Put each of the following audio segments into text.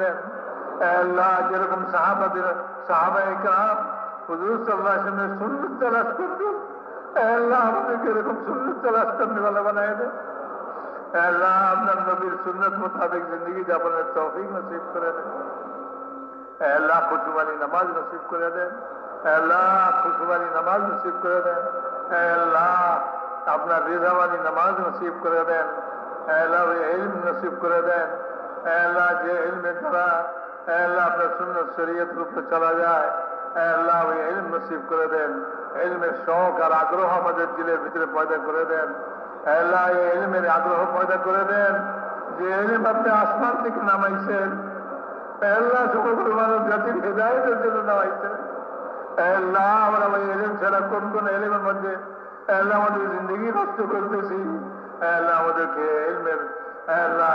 আল্লাহ যেরকম সাহাবাদের সাহাবা একরাম হুজুর সাল্লাহ আসলামের সুন্নত তালাশ করতো আল্লাহ আমাদেরকে এরকম সুন্নত তালাশ করতে ভালো বানায় দেন। আল্লাহ আপনার নবীর সুন্নত নামাজ নসিব করে দেন। নসিব করে দেন। আল্লাহ যে ইলমের দ্বারা আল্লাহ আপনার সুন্নত শরীয়ত রূপে চলা যায় আল্লাহ ওই ইলম নসিব করে দেন, ইলমের শখ আর আগ্রহ আমাদের দিলের ভিতরে পয়দা করে দেন আল্লাহ এই ইলমের আগ্রহ পয়দা করে দেন, যে ইলম আপনি আসমান থেকে নামাইছেন আল্লাহ সকল মানব জাতির হৃদায়তের জন্য নামাইছেন আল্লাহ আমরা ওই এলিম ছাড়া কোন কোন এলিমের মধ্যে আল্লাহ আমাদের জিন্দগি নষ্ট করতেছি আল্লাহ আমাদেরকে এলমের আল্লাহ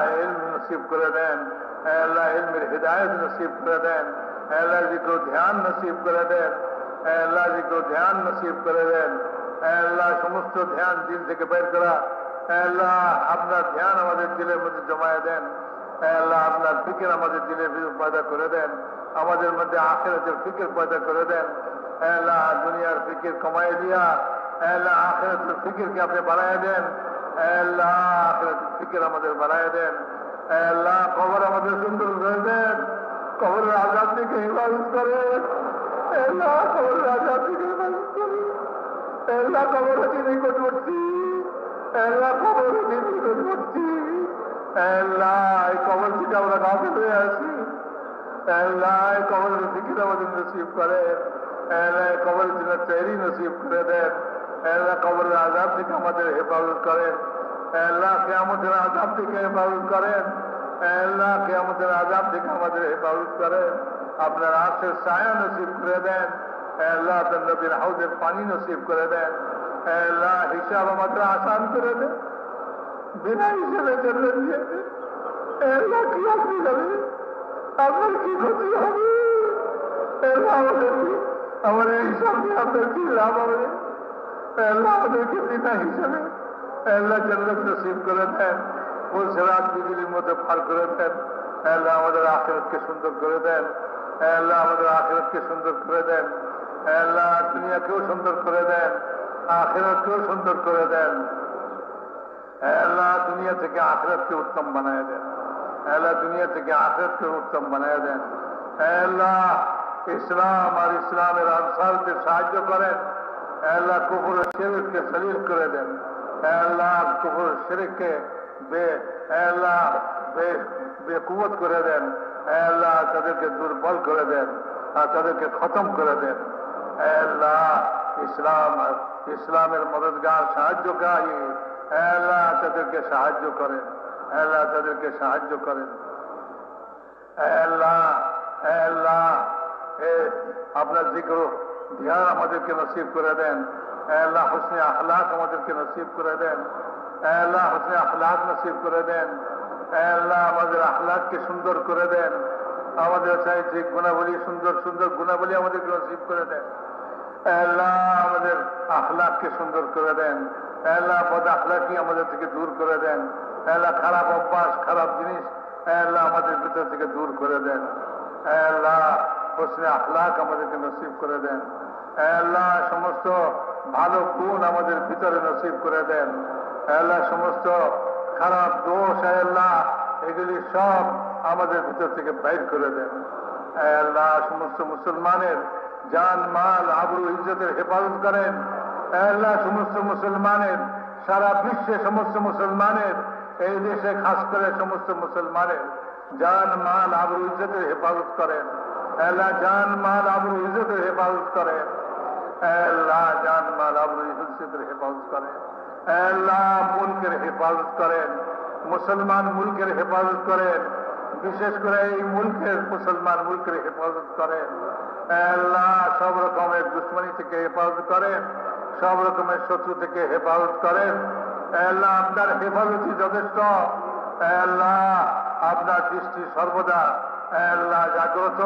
নসিব করে দেন আল্লাহ এলমের হৃদায়ত নসিব করে দেন আল্লাহ জি ধ্যান নসিব করে দেন আল্লাহ জি কেউ ধ্যান নসিব করে দেন আল্লাহ সমস্ত ধ্যান দিল থেকে বের করা আল্লাহ আপনার ধ্যান আমাদের দিলের মধ্যে জমায়ে দেন আল্লাহ আপনার ফিকির আমাদের দিলের পয়দা করে দেন, আমাদের মধ্যে আখেরাতের ফিকির পয়দা করে দেন আল্লাহ দুনিয়ার ফিকির কমাই দিয়া আল্লাহ আখেরাতের ফিকিরকে আপনি বাড়ায় দেন আল্লাহ আমাদের বাড়ায় দেন। আল্লাহ, কবর আমাদের সুন্দর করে দেন। কবরের আজাদ থেকে হেফাজত করেন আল্লাহ, কবরের আজাদ থেকে হেফাজত করেন আল্লাহ, কবর হচ্ছে নিকটবর্তী আল্লাহ, কবর হচ্ছে নিকটবর্তী আল্লাহ, এই কবর থেকে আমরা গাছে হয়ে আসি। আল্লাহ কবরের ফিকির আমাদের নসিব করেন। আল্লাহ কবরের জন্য তৈরি নসিব করে দেন। আল্লাহ কবরের আজাব থেকে আমাদের হেফাজত করেন। আল্লাহ কেয়ামতের আজাব থেকে হেফাজত করেন। আল্লাহ কেয়ামতের আজাব থেকে আমাদের হেফাজত করেন। আপনার আশের ছায়া নসিব করে দেন। আল্লাহ আপনার নবীর হাউজের পানি নসিব করে দেন। আল্লাহ হিসাব আমাদের আসান করে দেন। বিনা হিসেবে জন্য দিয়েছে কি আপনি যাবে আপনার কি ক্ষতি হবে? আল্লাহ আমাদের আমাদের হিসাব নিয়ে আপনার কি লাভ হবে? আল্লাহ আমাদেরকে বিনা হিসাবে আল্লাহ জন্নত নসিব করে দেন ফুলসেরাত বিজলির মধ্যে ফার করে দেন, আল্লাহ আমাদের আখেরতকে সুন্দর করে দেন, আল্লাহ আমাদের আখেরতকে সুন্দর করে দেন, আল্লাহ দুনিয়াকেও সুন্দর করে দেন, আখেরতকেও সুন্দর করে দেন। আল্লাহ দুনিয়া থেকে আখেরাতকে উত্তম বানায় দেন। আল্লাহ দুনিয়া থেকে আখেরাতকে উত্তম বানায় দেন। আল্লাহ ইসলাম আর ইসলামের আনসারকে সাহায্য করেন। আল্লাহ কুকুর শেরেককে শরীর করে দেন। আল্লাহ কুকুর শেরেককে বে আল্লাহ বে বেকুবত করে দেন। আল্লাহ তাদেরকে দুর্বল করে দেন আর তাদেরকে খতম করে দেন। আল্লাহ ইসলাম ইসলামের মদতগার সাহায্যকারী। আল্লাহ তাদেরকে সাহায্য করেন। আল্লাহ তাদেরকে সাহায্য করেন। আল্লাহ আল্লাহ আপনার জিক্র ধ্যান আমাদেরকে নসিব করে দেন। আল্লাহ হোসনে আখলাক আমাদেরকে নসিব করে দেন। আল্লাহ হোসনে আখলাক নসিব করে দেন। আল্লাহ আমাদের আখলাককে সুন্দর করে দেন। আমাদের চাইছে গুণাবলী সুন্দর সুন্দর গুণাবলী আমাদেরকে নসিব করে দেন। আল্লাহ আমাদের আখলাককে সুন্দর করে দেন। আল্লাহ পদ আখলাকি আমাদের থেকে দূর করে দেন। আল্লাহ খারাপ অভ্যাস, খারাপ জিনিস আল্লাহ আমাদের ভিতর থেকে দূর করে দেন। আল্লাহ হোসনে আখলাক আমাদেরকে নসিব করে দেন। আল্লাহ, সমস্ত ভালো গুণ আমাদের ভিতরে নসিব করে দেন। আল্লাহ, সমস্ত খারাপ দোষ আল্লাহ, এগুলি সব আমাদের ভিতর থেকে বাইর করে দেন। আল্লাহ, সমস্ত মুসলমানের জান, মাল, আবরু, ইজ্জতের হেফাজত করেন। আল্লাহ, সমস্ত মুসলমানের, সারা বিশ্বে সমস্ত মুসলমানের, এই দেশে খাস করে সমস্ত মুসলমানের জান, মাল, আবরু, ইজ্জতের হেফাজত করেন। আল্লাহ, জান, মাল, আবরু, ইজ্জতের হেফাজত করেন। হেফাজত করেন মুলকের হেফাজত করেন মুসলমান মুলকের হেফাজত করেন বিশেষ করে এই মুলকের মুসলমান মুলকের হেফাজত করেন আল্লাহ সব রকমের দুশ্মনী থেকে হেফাজত করেন সব রকমের শত্রু থেকে হেফাজত করেন আল্লাহ আপনার হেফাজতই যথেষ্ট। আল্লাহ আপনার দৃষ্টি সর্বদা। আল্লাহ জাগ্রত।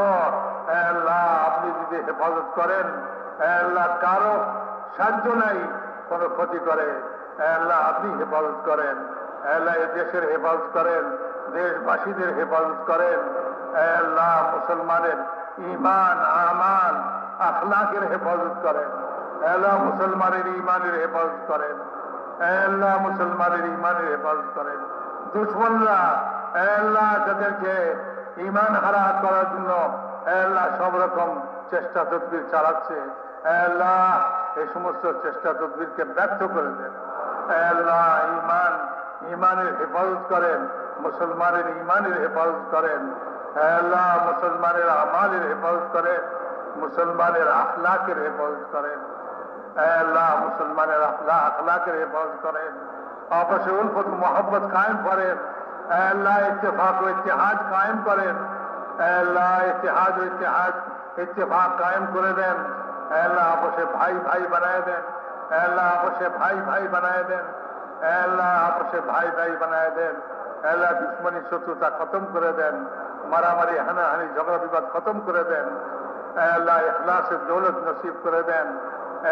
আল্লাহ আপনি যদি হেফাজত করেন আল্লাহ, কারও সাহায্য নাই, কোনো ক্ষতি করে। আল্লাহ, আপনি হেফাজত করেন। আল্লাহ দেশের হেফাজত করেন, দেশবাসীদের হেফাজত করেন। আল্লাহ, মুসলমানের ইমান আমান আখলাকের হেফাজত করেন। আল্লাহ, মুসলমানের ইমানের হেফাজত করেন। আল্লাহ, মুসলমানের ইমানের হেফাজত করেন। দুশ্মনরা আল্লাহ, তাদেরকে ইমান হারা করার জন্য আল্লাহ, সব রকম চেষ্টা তদবির চালাচ্ছে এই সমস্ত চেষ্টা তদবিরকে ব্যর্থ করে দেন। ইমান ইমানের হেফাজত করেন, মুসলমানের ইমানের হেফাজত করেন। আল্লাহ, মুসলমানের আমালের হেফাজত করেন, মুসলমানের আখলাকের হেফাজত করেন। আল্লাহ, মুসলমানের আখলা, আখলাকের হেফাজত করেন। আপসে উলফত মোহাম্মত কায়েম করেন। আল্লাহ, ইত্তেফাক ও ইতিহাদ কায়েম করেন। আল্লাহ ইতিহাদ ও ইতিহাদ ইত্তেফাক কায়েম করে দেন। আল্লাহ আপসে ভাই ভাই বানায় দেন। আল্লাহ আপসে ভাই ভাই বানায় দেন। আল্লাহ আপসে ভাই ভাই বানায় দেন। আল্লাহ দুশ্মনী শত্রুতা খতম করে দেন। মারামারি, হানাহানি, ঝগড়া বিবাদ খতম করে দেন। আল্লাহ ইখলাসের দৌলত নসিব করে দেন।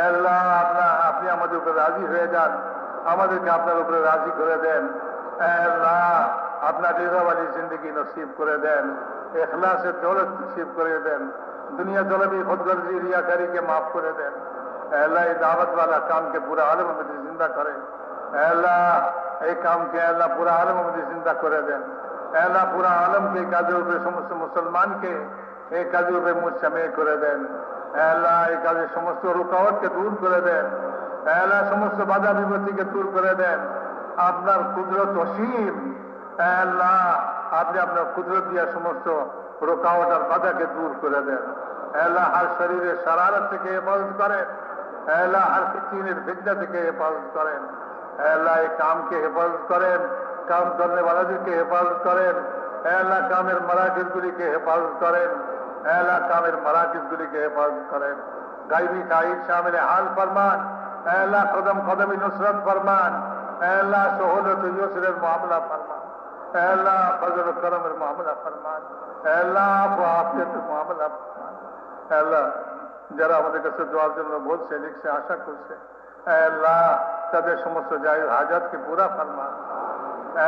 আল্লাহ আপনার, আপনি আমাদের উপরে রাজি হয়ে যান। আমাদেরকে আপনার উপরে রাজি করে দেন। আল্লাহ আপনার রেজাবালি জিন্দগি নসিব করে দেন। এখলাসের দৌলত নসিব করে দেন। दुनिया जलबी खुदगर्जी रियाकारी के माफ करे दें अल्लाह ये दावत वाला काम के पूरा आलम में जिंदा करें अल्लाह এই কামকে আল্লাহ পুরা আলম আমাদের চিন্তা করে দেন আল্লাহ পুরা আলমকে এই কাজের উপরে সমস্ত মুসলমানকে এই কাজের উপরে মুসামে করে দেন আল্লাহ এই কাজের সমস্ত রুকাওয়াতকে দূর করে দেন আল্লাহ সমস্ত বাধা বিপত্তিকে দূর করে দেন আপনার কুদরত অসীম আল্লাহ আপনি আপনার কুদরত দিয়া সমস্ত রোকাওয়াট আর বাধাকে দূর করে দেন। আল্লাহ হার শরীরের সারারত থেকে হেফাজত করেন আল্লাহ হার ফিতিনের বিদ্যা থেকে হেফাজত করেন। আল্লাহ এই কামকে হেফাজত করেন, কাম করনে वालाদেরকে হেফাজত করেন আল্লাহ কামের মারাকিজগুলিকে হেফাজত করেন আল্লাহ কামের মারাকিজগুলিকে হেফাজত করেন। গাইবি তাইদ শামিল হাল ফরমান আল্লাহ কদম কদমি নুসরত ফরমান আল্লাহ সহলত মামলা ফরমান। ফজল করমের মামলা ফরমান আল্লাহ আফিয়তের মামলা ফরমান আল্লাহ যারা আমাদের কাছে দোয়ার জন্য বলছে, লিখছে, আশা করছে আল্লাহ তাদের সমস্ত জায়গার হাজাতকে পুরা ফরমান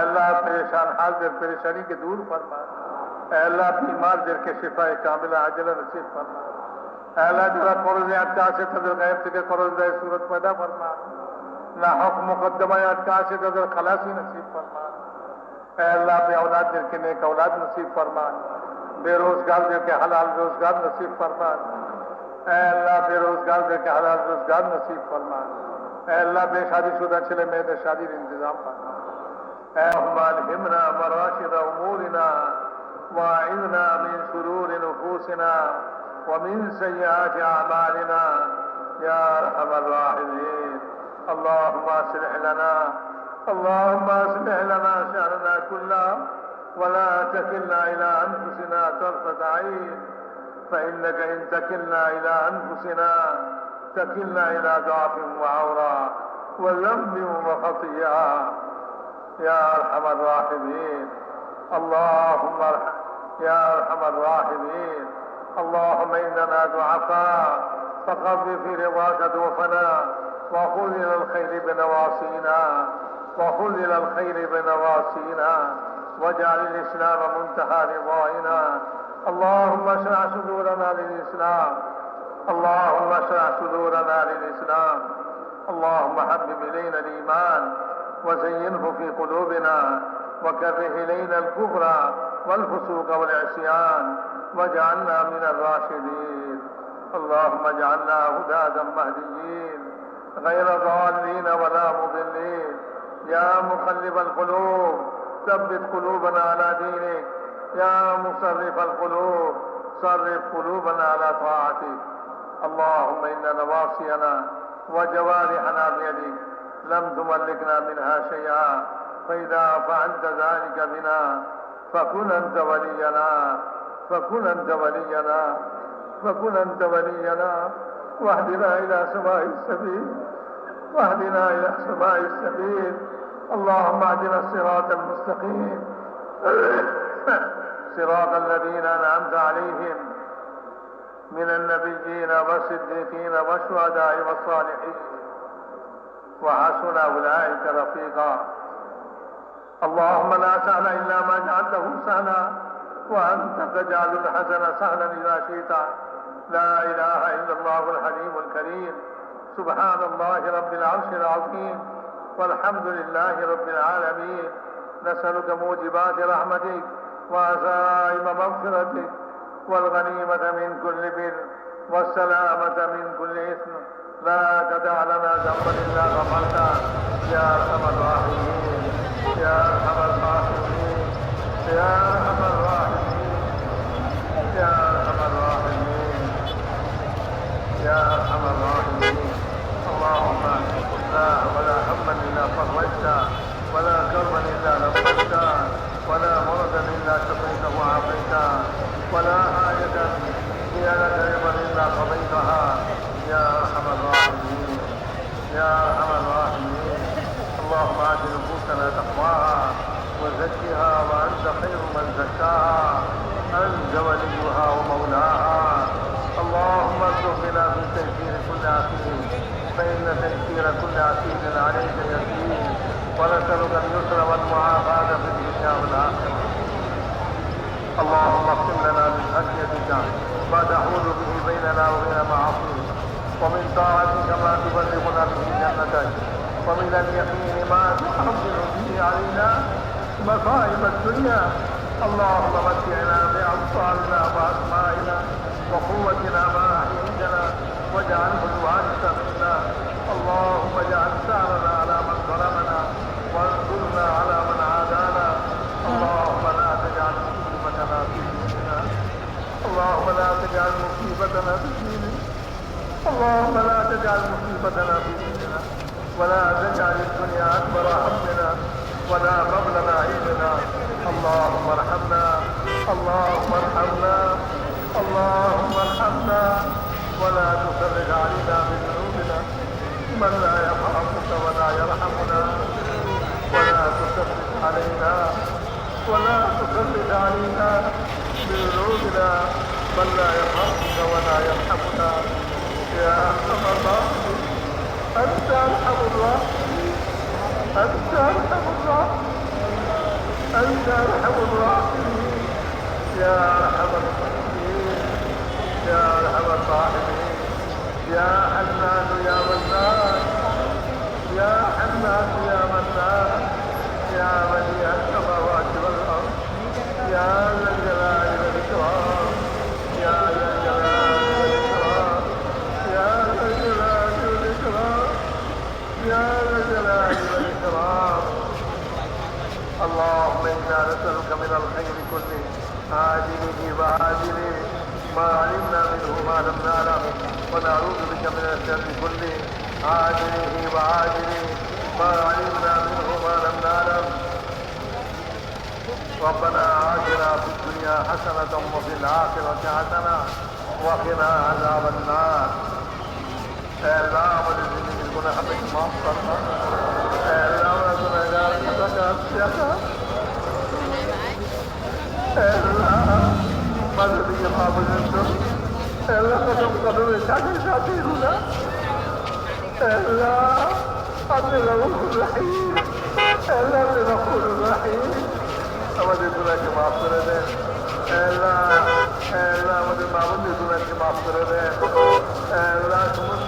আল্লাহ পরেশান হালদের পরেশানিকে দূর ফরমান আল্লাহ বিমারদেরকে শিফায় কামিলা আজলা নসিব ফরমান আল্লাহ যারা করজে আটকা আছে তাদের গায়েব থেকে করজ দেয় সুরত পয়দা ফরমান না হক মুকদ্দমায় আটকা আছে তাদের খালাসি নসিব ফরমান اے اللہ بے اولاد دل کے نیک اولاد نصیب فرما۔ بے روزگار دل کے حلال روزگار نصیب فرما۔ اے اللہ بے روزگار دل کے حلال روزگار نصیب فرما۔ اے اللہ بے شادی شدہ چلے میرے شادی کا انتظام فرما۔ اے احمد ہمنا مراشد امورنا وعذنا من شرور نفوسنا ومن سيئات أعمالنا يا أرحم الراحمين اللہم اصلح لنا اللهم اصلح لنا شأننا كله ولا تكلنا إلى أنفسنا طرفة عين. فإنك إن تكلنا إلى أنفسنا تكلنا إلى ضعف وعورة وذنب وخطيئة. يا أرحم الراحمين اللهم ارحم يا أرحم الراحمين. اللهم إننا ضعفاء فقض في رضاك ضعفنا وخذ إلى الخير بنواصينا. وخذ إلى الخير بنواصينا واجعل الإسلام منتهى رضائنا. اللهم اشرح صدورنا للإسلام. اللهم اشرح صدورنا للإسلام. اللهم حبب إلينا الإيمان وزينه في قلوبنا وكره إلينا الكفر والفسوق والعصيان واجعلنا من الراشدين. اللهم اجعلنا هداة مهديين غير ضالين ولا مضلين. يا مقلب القلوب ثبت قلوبنا على دينك. يا مصرف القلوب صرف قلوبنا على طاعتك. اللهم إن نواصينا وجوارحنا بيدك لم تملكنا منها شيئا. فإذا فعلت ذلك بنا فكن أنت ولينا. فكن أنت ولينا. فكن أنت ولينا. واهدنا إلى سواء السبيل. واهدنا إلى سواء السبيل. اللهم اهدنا الصراط المستقيم. صراط الذين أنعمت عليهم من النبيين والصديقين والشهداء والصالحين. وحسن أولئك رفيقا. اللهم لا سهل إلا ما جعلته سهلا. وأنت تجعل الحسن سهلا إذا شئت. لا إله إلا الله الحليم الكريم. سبحان الله رب العرش العظيم. والحمد لله رب العالمين. نسألك موجبات رحمتك وعزائم مغفرتك والغنيمة من كل بر والسلامة من كل إثم. لا تدع لنا ذنبا إلا غفرته. يا أرحم الراحمين. يا أرحم الراحمين. يا أرحم الراحمين. يا أرحم الراحمين. يا أرحم الراحمين. اللهم لا فرجته ولا كربا إلا نفسته ولا مرضا إلا شفيته وعافيته ولا حاجة هي لك رضا إلا قضيتها. يا أرحم الراحمين يا أرحم الراحمين. اللهم آت نفوسنا تقواها وزكها وأنت خير من زكاها. أنت وليها ومولاها. اللهم ارزق بنا من تيسير كل عسير فإن تيسير كل عسير عليك يسير ونسألك اليسر والمعافاة في الدنيا والآخرة اللهم اقسم لنا من خشيتك ما تحول به بيننا وبين معاصيك ومن طاعتك ما تبلغنا به جنتك ومن اليقين ما تحمل به علينا مصائب الدنيا. اللهم متعنا بأبصارنا وأسمائنا وقوتنا ما أحييتنا واجعله الوارث منا. اللهم اجعل ثارنا على من ظلمنا وانصرنا على من عادانا اللهم لا تجعل مصيبتنا في ديننا اللهم لا تجعل مصيبتنا في ديننا اللهم لا تجعل مصيبتنا في ديننا ولا تجعل الدنيا أكبر همنا ولا مبلغ علمنا. اللهم ارحمنا اللهم ارحمنا اللهم ارحمنا. ولا تفرج علينا بذنوبنا من لا يرحمك ولا يرحمنا. ولا تسلط علينا ولا تسلط علينا بذنوبنا من لا يرحمك ولا يرحمنا. يا أرحم الراحمين أنت أرحم الراحمين أنت أرحم الراحمين أنت أرحم الراحمين يا أرحم الراحمين يا أرحم الراحمين. عاجله وعاجله ما علمنا منه ما لم نعلم. ونعوذ بك من الشر كله. عاجله وعاجله ما علمنا منه ما لم نعلم. ربنا آتنا في الدنيا حسنة وفي الآخرة حسنة وقنا عذاب النار. اے اللہ ہمارے زندگی کو ہمیں معاف আমাদের গুণাকে মাফ করে দেন আল্লাহ আল্লাহ আমাদের মামুদের মাফ করে দেন সমস্ত